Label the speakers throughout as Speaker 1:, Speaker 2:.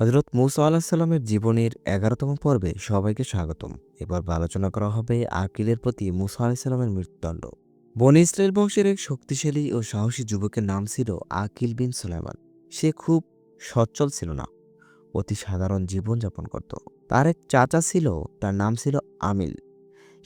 Speaker 1: হজরত মুসা আলাহিসাল্লামের জীবনের এগারোতম পর্বে সবাইকে স্বাগতম। এবার আলোচনা করা হবে আকিলের প্রতি মুসা আলাহিসাল্লামের মৃত্যুদণ্ড। বনি ইসরায়েল বংশের এক শক্তিশালী ও সাহসী যুবকের নাম ছিল আকিল বিন সুলাইমান। সে খুব সচ্ছল ছিল না, অতি সাধারণ জীবনযাপন করত। তার এক চাচা ছিল, তার নাম ছিল আমিল।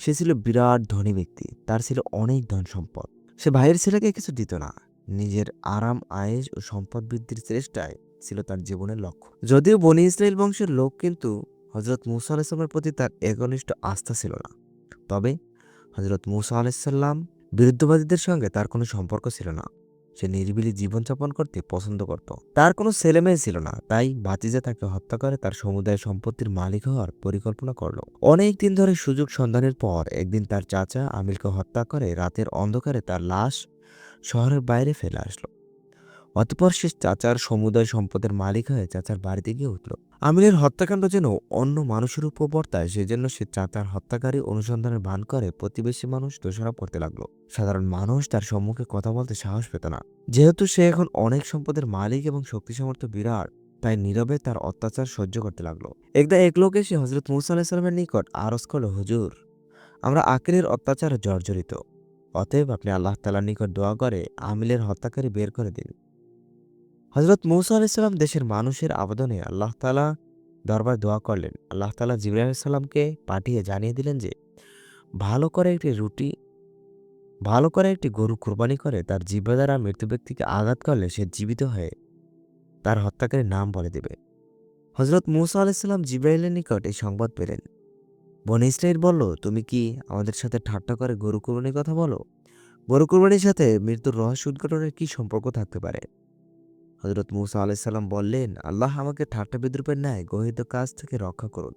Speaker 1: সে ছিল বিরাট ধনী ব্যক্তি, তার ছিল অনেক ধন সম্পদ। সে ভাইয়ের ছেলেকে কিছু দিত না, নিজের আরাম আয়েস ও সম্পদ বৃদ্ধির চেষ্টায় ছিল তার জীবনের লক্ষ্য। যদিও বনি ইসরায়েল বংশের লোক কিন্তু হজরত মুসা আলাইসাল্লামের প্রতি তার একনিষ্ঠ আস্থা ছিল না। তবে হজরত মুসা আলাইসাল্লাম বিরুদ্ধবাদীদের সঙ্গে তার কোনো সম্পর্ক ছিল না। সে নিরিবিলি জীবনযাপন করতে পছন্দ করত। তার কোনো ছেলেমেয়ে ছিল না, তাই ভাতিজা তাকে হত্যা করে তার সমুদায় সম্পত্তির মালিক হওয়ার পরিকল্পনা করল। অনেক দিন ধরে সুযোগ সন্ধানের পর একদিন তার চাচা আমিলকে হত্যা করে রাতের অন্ধকারে তার লাশ শহরের বাইরে ফেলে আসলো। অতপর সে চাচার সমুদয় সম্পদের মালিক হয়ে চাচার বাড়িতে গিয়ে উঠল। আমিরের হত্যাকাণ্ড যেন অন্য মানুষের উপর বর্তায় সেজন্য সে চাচার হত্যাকারী অনুসন্ধানের ভান করে প্রতিবেশী মানুষ দোষারোপ করতে লাগল। সাধারণ মানুষ তার সম্মুখে কথা বলতে সাহস পেত না। যেহেতু সে এখন অনেক সম্পদের মালিক এবং শক্তি সামর্থ্য বিরাট, তাই নীরবে তার অত্যাচার সহ্য করতে লাগল। একদা এক লোক এসে হজরত মুসা আলাহিসাল্লামের নিকট আরজ করল, হুজুর, আমরা আকিরের অত্যাচারে জর্জরিত। অতএব আপনি আল্লাহ তালার নিকট দোয়া করে আমিলের হত্যাকারী বের করে দিন। হজরত মৌসা আলাইসাল্লাম দেশের মানুষের আবেদনে আল্লাহ তালা দরবার দোয়া করলেন। আল্লাহ তালা জিবরাহ আলাইসাল্লামকে পাঠিয়ে জানিয়ে দিলেন যে, ভালো করে একটি রুটি, ভালো করে একটি গরু কোরবানি করে তার জিব্বা দ্বারা মৃত্যু ব্যক্তিকে আঘাত করলে সে জীবিত হয়ে তার হত্যাকারীর নাম বলে দেবে। হজরত মৌসা আলাইসাল্লাম জিব্রাইলের নিকট এই সংবাদ পেলেন। বন ইসরাইল বলল, তুমি কি আমাদের সাথে ঠাট্টা করে গরু কোরবানির কথা বলো? গরু কোরবানির সাথে মৃত্যুর রহস্য উদ্ঘাটনের কি সম্পর্ক থাকতে পারে? হজরত মুসা আলাইসাল্লাম বললেন, আল্লাহ আমাকে ঠাট্টা বিদ্রুপের ন্যায় গহিত কাজ থেকে রক্ষা করুন।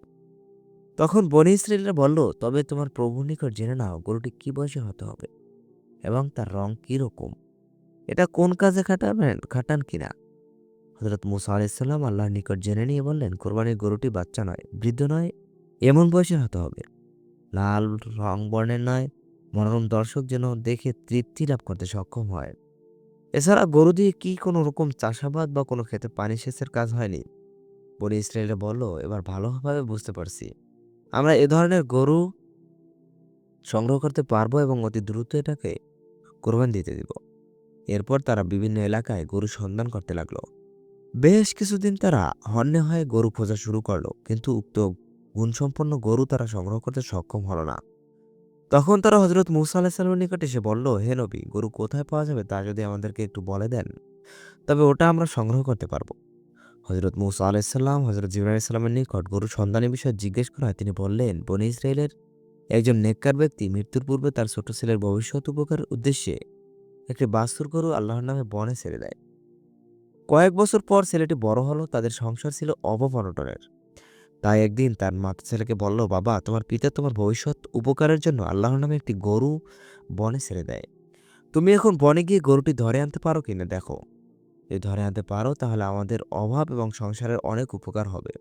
Speaker 1: তখন বনি ইসরায়েলরা বলল, তবে তোমার প্রভুর নিকট জেনে নাও গরুটি কি বয়সে হতে হবে এবং তার রং কি রকম। এটা কোন কাজে খাটাবেন, খাটান কিনা হজরত মুসা আলাইসাল্লাম আল্লাহর নিকট জেনে নিয়ে বললেন, কোরবানির গরুটি বাচ্চা নয়, বৃদ্ধ নয়, এমন বয়সে হতে হবে। লাল রং বর্ণের নয়, মনোরম দর্শক যেন দেখে তৃপ্তি লাভ করতে সক্ষম হয়। এছাড়া গরু দিয়ে কি কোনো রকম চাষাবাদ বা কোনো ক্ষেতে পানি সেচের কাজ হয়নি? বনি ইসরায়েলে বলল, এবার ভালোভাবে বুঝতে পারছি। আমরা এ ধরনের গরু সংগ্রহ করতে পারব এবং অতি দ্রুত এটাকে কোরবান দিতে দিব। এরপর তারা বিভিন্ন এলাকায় গরু সন্ধান করতে লাগল। বেশ কিছুদিন তারা হন্যে হয়ে গরু খোঁজা শুরু করল, কিন্তু উক্ত গুণসম্পন্ন গরু তারা সংগ্রহ করতে সক্ষম হলো না। তখন তারা হজরত মুসা আলাহিসাল্লামের নিকট এসে বলল, হে নবী, গরু কোথায় পাওয়া যাবে তা যদি আমাদেরকে একটু বলে দেন। তবে ওটা আমরা সংগ্রহ করতে পারব। হজরত মুসা আলাইসাল্লাম হজরত জিবরা ইসলামের নিকট গরু সন্ধানের বিষয়ে জিজ্ঞেস করা হয় তিনি বললেন, বনি ইসরায়েলের একজন নেককার ব্যক্তি মৃত্যুর পূর্বে তার ছোট ছেলের ভবিষ্যৎ উপকার উদ্দেশ্যে একটি বাস্তুর গরু আল্লাহর নামে বনে ছেড়ে দেয়। কয়েক বছর পর ছেলেটি বড় হলো, তাদের সংসার ছিল অবপনটনের। তাই একদিন তার মাতা ছেলেকে বলল, বাবা, তোমার পিতা তোমার ভবিষ্যৎ উপকারের জন্য আল্লাহর নামে একটি গরু বনে ছেড়ে দেয়। তুমি এখন বনে গিয়ে গরুটি ধরে আনতে পারো কিনা দেখো। যদি ধরে আনতে পারো, তাহলে আমাদের অভাব এবং সংসারের অনেক উপকার হবে।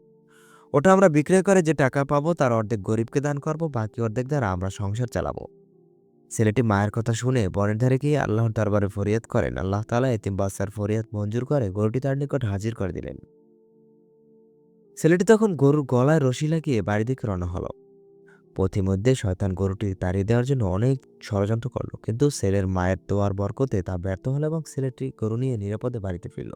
Speaker 1: ওটা আমরা বিক্রয় করে যে টাকা পাবো, তার অর্ধেক গরিবকে দান করব, বাকি অর্ধেক দ্বারা আমরা সংসার চালাবো। ছেলেটি মায়ের কথা শুনে বনের ধারে গিয়ে আল্লাহর দরবারে ফরিয়াদ করেন। আল্লাহ তালা এতিম বাচ্চার ফরিয়াদ মঞ্জুর করে গরুটি তার নিকট হাজির করে দিলেন। ছেলেটি তখন গরুর গলায় রশি লাগিয়ে বাড়ি দিকে রওনা হলো। পথিমধ্যে শয়তান গরুটি তাড়িয়ে দেওয়ার জন্য অনেক ষড়যন্ত্র করল, কিন্তু ছেলের মায়ের দোয়ার বরকতে তা ব্যর্থ হলো এবং ছেলেটি গরু নিয়ে নিরাপদে বাড়িতে ফিরল।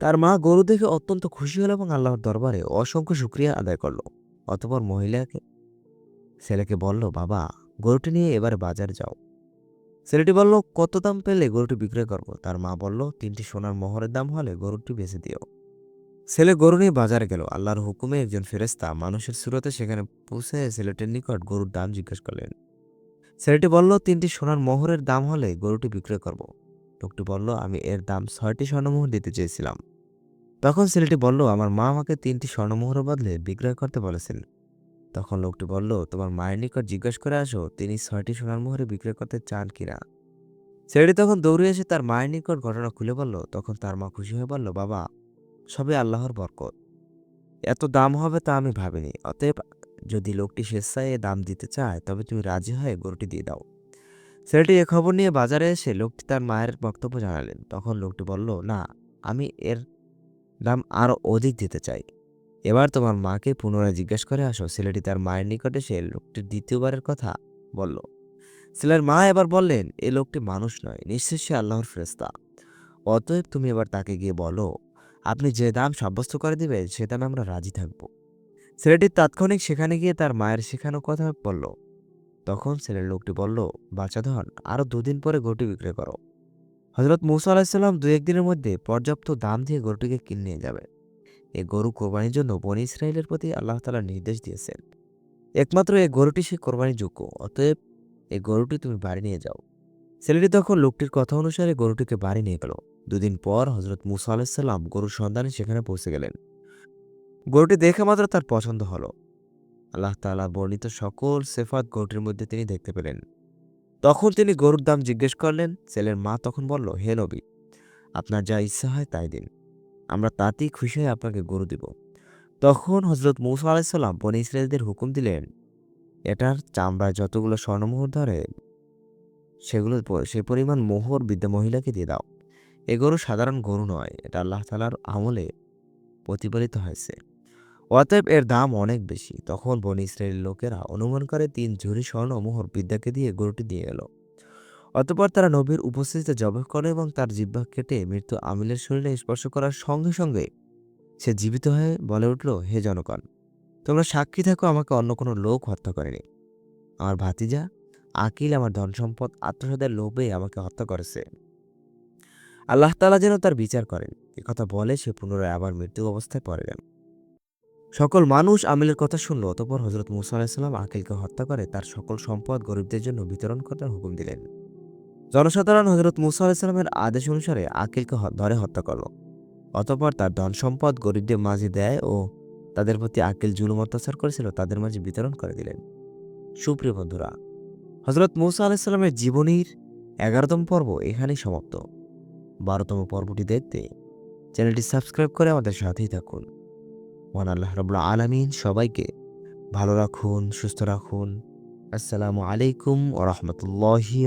Speaker 1: তার মা গরু দেখে অত্যন্ত খুশি হলো এবং আল্লাহর দরবারে অসংখ্য শুক্রিয়া আদায় করল। অতপর মহিলাকে, ছেলেকে বলল, বাবা, গরুটি নিয়ে এবারে বাজারে যাও। ছেলেটি বলল, কত দাম পেলে গরুটি বিক্রয় করব? তার মা বলল, তিনটি সোনার মোহরের দাম হলে গরুটি বেচে দিও। ছেলে গরু নিয়ে বাজারে গেল। আল্লাহর হুকুমে একজন ফেরেস্তা মানুষের সুরতে সেখানে পৌঁছে ছেলেটির নিকট গরুর দাম জিজ্ঞেস করলেন। ছেলেটি বলল, তিনটি সোনার মোহরের দাম হলে গরুটি বিক্রয় করব। লোকটি বলল, আমি এর দাম ছয়টি স্বর্ণমোহর দিতে চেয়েছিলাম। তখন ছেলেটি বলল, আমার মা আমাকে তিনটি স্বর্ণমোহরের বদলে বিক্রয় করতে বলেছেন। তখন লোকটি বলল, তোমার মায়ের নিকট জিজ্ঞেস করে আসো, তিনি ছয়টি সোনার মোহরে বিক্রয় করতে চান কিনা? ছেলেটি তখন দৌড়ে এসে তার মায়ের নিকট ঘটনা খুলে বলল। তখন তার মা খুশি হয়ে বলল, বাবা সবে আল্লাহর বরকত। এত দাম হবে তা আমি ভাবিনি। অতএব যদি লোকটি স্বেচ্ছায় দাম দিতে চায়, তবে তুমি রাজি হয়ে গরুটি দিয়ে দাও। ছেলেটি এ খবর নিয়ে বাজারে এসে লোকটি তার মায়ের বক্তব্য জানালেন। তখন লোকটি বলল, না, আমি এর দাম আরও অধিক দিতে চাই। এবার তোমার মাকে পুনরায় জিজ্ঞেস করে আসো। ছেলেটি তার মায়ের নিকটে সে লোকটির দ্বিতীয়বারের কথা বলল। ছেলের মা এবার বললেন, এ লোকটি মানুষ নয় সে আল্লাহর ফেরেস্তা অতএব তুমি এবার তাকে গিয়ে বলো আপনি যে দাম সাব্যস্ত করে দিবেন সে দামে আমরা রাজি থাকব। ছেলেটি তাৎক্ষণিক সেখানে গিয়ে তার মায়ের শেখানো কথা বলল। তখন ছেলের লোকটি বলল, বাচ্চা ধন আরও দুদিন পরে গরুটি বিক্রি করো। হজরত মুসা আলাহিসাল্লাম দু একদিনের মধ্যে পর্যাপ্ত দাম দিয়ে গরুটিকে কিনে নিয়ে যাবে। এই গরু কোরবানির জন্য বনি ইসরায়েলের প্রতি আল্লাহ তালা নির্দেশ দিয়েছেন। একমাত্র এই গরুটি সে কোরবানির যোগ্য, অতএব এই গরুটি তুমি বাড়ি নিয়ে যাও। ছেলেটি তখন লোকটির কথা অনুসারে গরুটিকে বাড়ি নিয়ে গেল। দুদিন পর হজরত মুসা আলাহিসাল্লাম গরুর সন্ধানে সেখানে পৌঁছে গেলেন। গরুটি দেখে মাত্র তার পছন্দ হলো। আল্লাহ তাআলা বর্ণিত সকল সেফাত গরুটির মধ্যে তিনি দেখতে পেলেন। তখন তিনি গরুর দাম জিজ্ঞেস করলেন, ছেলের মা তখন বলল, হে নবী, আপনার যা ইচ্ছা হয় তাই দিন। আমরা তাতেই খুশি হয়ে আপনাকে গরু দিব। তখন হজরত মৌসা আলাইসাল্লাম বনি ইসরায়েলদের হুকুম দিলেন, এটার চামড়ায় যতগুলো স্বর্ণমোহর ধরে, সেগুলো, সে পরিমাণ মোহর বিদ্যা মহিলাকে দিয়ে দাও। এ গরু সাধারণ গরু নয়, এটা আল্লাহ তালার আমলে প্রতিপালিত হয়েছে। অতএব এর দাম অনেক বেশি। তখন বনি ইসরায়েলের লোকেরা অনুমান করে তিন ঝুড়ি স্বর্ণ মোহর বিদ্যাকে দিয়ে গরুটি দিয়ে গেল অতপর তারা নবীর উপস্থিতিতে জবাব করে এবং তার জিহ্বা কেটে মৃত্যু আমিলের শরীরে স্পর্শ করার সঙ্গে সঙ্গে সে জীবিত হয়ে বলে উঠল, হে জনগণ, তোমরা সাক্ষী থাকো, আমাকে অন্য কোনো লোক হত্যা করেনি। আমার ভাতিজা আকিল, আমার ধন সম্পদ আত্মসাদের লোভে আমাকে হত্যা করেছে। আল্লাহ তালা যেন তার বিচার করেন। কথা বলে সে পুনরায় আবার মৃত্যু অবস্থায় পড়ে যান। সকল মানুষ আমিলের কথা শুনল, অতপর হজরত মুসা আলাহিসাল্লাম আকিলকে হত্যা করে তার সকল সম্পদ গরিবদের জন্য বিতরণ করার হুকুম দিলেন। জনসাধারণ হজরত মুসা আলাহিসাল্লামের আদেশ অনুসারে আকিলকে ধরে হত্যা করল। অতপর তার ধন সম্পদ গরিবদের মাঝে দেয় ও তাদের প্রতি আকিল জুলুম অত্যাচার করেছিল, তাদের মাঝে বিতরণ করে দিলেন। সুপ্রিয় বন্ধুরা হজরত মুসা আলাহিসাল্লামের জীবনীর এগারোতম পর্ব এখানেই সমাপ্ত। বারোতম পর্বটি দেখতে চ্যানেলটি সাবস্ক্রাইব করে আমাদের সাথেই থাকুন। মহান আল্লাহ রবুল্লা আলমিন সবাইকে ভালো রাখুন, সুস্থ রাখুন। আসসালামু আলাইকুম ও রহমতুল্লাহি